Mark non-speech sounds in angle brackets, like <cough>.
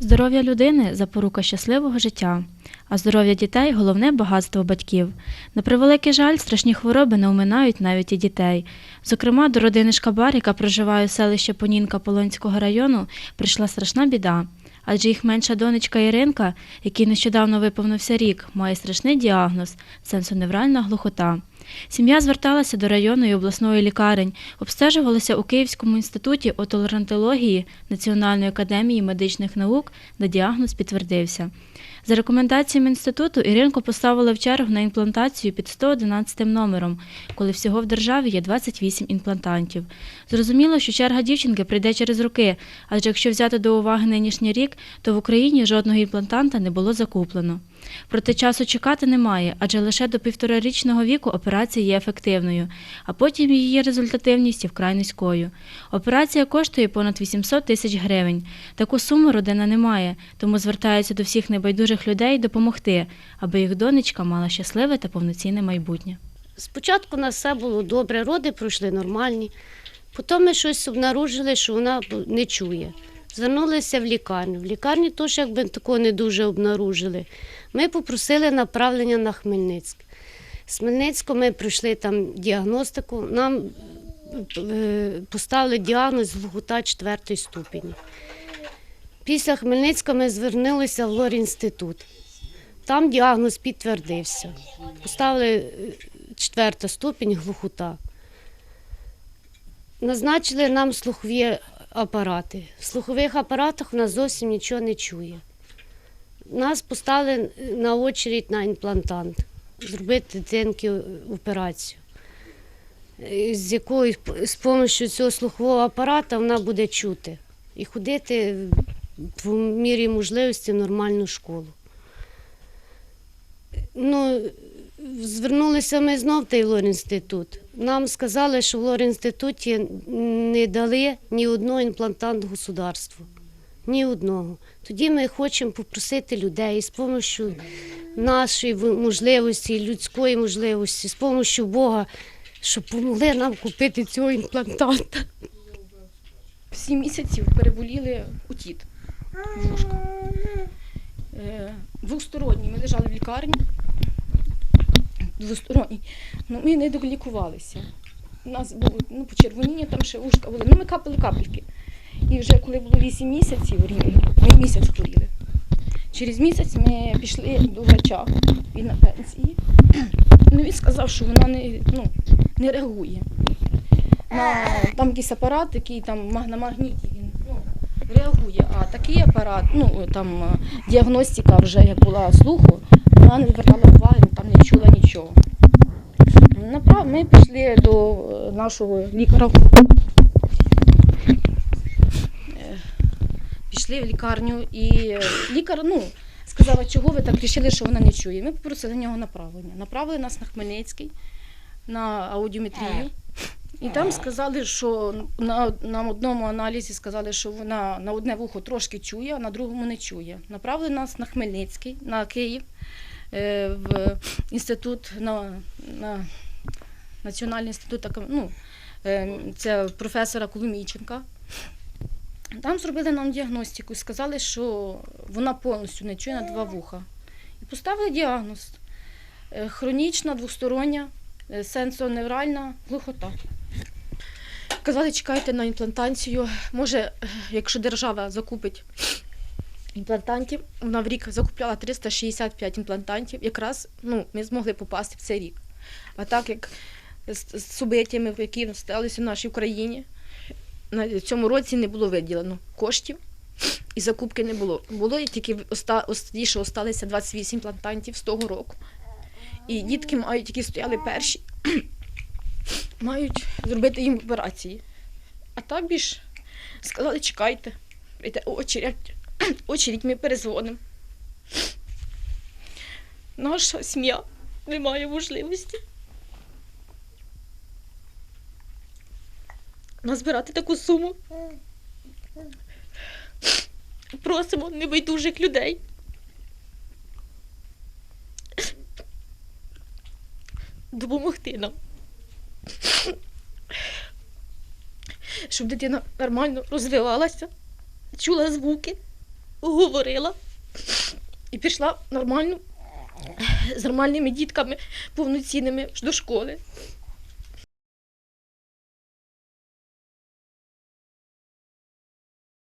Здоров'я людини запорука щасливого життя, а здоров'я дітей головне багатство батьків. На превеликий жаль, страшні хвороби не оминають навіть і дітей. Зокрема, до родини Шкабар, яка проживає у селищі Понінка Полонського району, прийшла страшна біда. Адже їх менша донечка Іринка, якій нещодавно виповнився рік, має страшний діагноз сенсоневральна глухота. Сім'я зверталася до районної обласної лікарень, обстежувалася у Київському інституті отолерантології Національної академії медичних наук, де діагноз підтвердився. За рекомендаціями інституту Іринку поставили в чергу на імплантацію під 111 номером, коли всього в державі є 28 імплантантів. Зрозуміло, що черга дівчинки прийде через роки, адже якщо взяти до уваги нинішній рік, то в Україні жодного імплантанта не було закуплено. Проте часу чекати немає, адже лише до півторарічного віку операція є ефективною, а потім її результативність є вкрай низькою. Операція коштує понад 800 тисяч гривень. Таку суму родина не має, тому звертаються до всіх небайдужих людей допомогти, аби їх донечка мала щасливе та повноцінне майбутнє. Спочатку у нас все було добре, роди пройшли нормальні. Потім ми щось обнаружили, що вона не чує. Звернулися в лікарню. В лікарні теж якби такого не дуже обнаружили. Ми попросили направлення на Хмельницьк. З Хмельницького ми пройшли там діагностику. Нам е, поставили діагноз глухота 4 ступені. Після Хмельницького ми звернулися в Лорінститут. Там діагноз підтвердився. Поставили е, четверта ступінь глухота. Назначили нам слухові апарати. В слухових апаратах вона зовсім нічого не чує. Нас поставили на очередь на імплантант, зробити дитинки операцію, з якою з допомогою цього слухового апарата вона буде чути і ходити в мірі можливості в нормальну школу. Ну, звернулися ми знов в лор-інститут. Нам сказали, що в лор-інституті не дали ні одного імплантант государству. Ні одного. Тоді ми хочемо попросити людей з допомогою нашої можливості, людської можливості, з допомогою Бога, щоб допомогли нам купити цього імплантанта. Сім місяців переболіли у тіт. Е, Двосторонні. Ми лежали в лікарні. Двосторонні. Ну, ми не долікувалися. У нас було ну, почервоніння, там ще вушка були. Ну, ми капали капельки. І вже коли було 8 місяців рівно, ми місяць хворіли. Через місяць ми пішли до врача, він на пенсії. Ну, він сказав, що вона не, ну, не реагує на там якийсь апарат, який там на він ну, реагує. А такий апарат, ну там е, діагностика вже як була слуху, вона не звертала уваги, там не чула нічого. Ми пішли до е, нашого лікаря. Е, Пішли в лікарню і е, лікар, ну, сказала, чого ви так вирішили, що вона не чує. Ми попросили нього направлення. Направили нас на Хмельницький на аудіометрію. І там сказали, що на, на одному аналізі сказали, що вона на одне вухо трошки чує, а на другому не чує. Направили нас на Хмельницький, на Київ, в інститут, на, на Національний інститут, ну, е, це професора Коломійченка. Там зробили нам діагностику і сказали, що вона повністю не чує на два вуха. І поставили діагноз е, хронічна двостороння е, сенсоневральна глухота. Казали, чекайте на імплантацію. Може, е, якщо держава закупить імплантантів, вона в рік закупляла 365 імплантантів, якраз ну, ми змогли попасти в цей рік. А так як з, суб'єктами, які сталися в нашій Україні, на цьому році не було виділено коштів і закупки не було. Було і тільки оста, ті, що осталися 28 імплантантів з того року. І дітки мають, які стояли перші, <clears throat> мають зробити їм операції. А так більш сказали, чекайте, прийде очередь, <clears throat> очередь ми перезвонимо. Наша сім'я не має можливості назбирати таку суму. Просимо небайдужих людей. Допомогти нам. Щоб дитина нормально розвивалася, чула звуки, говорила і пішла нормально, з нормальними дітками повноцінними до школи.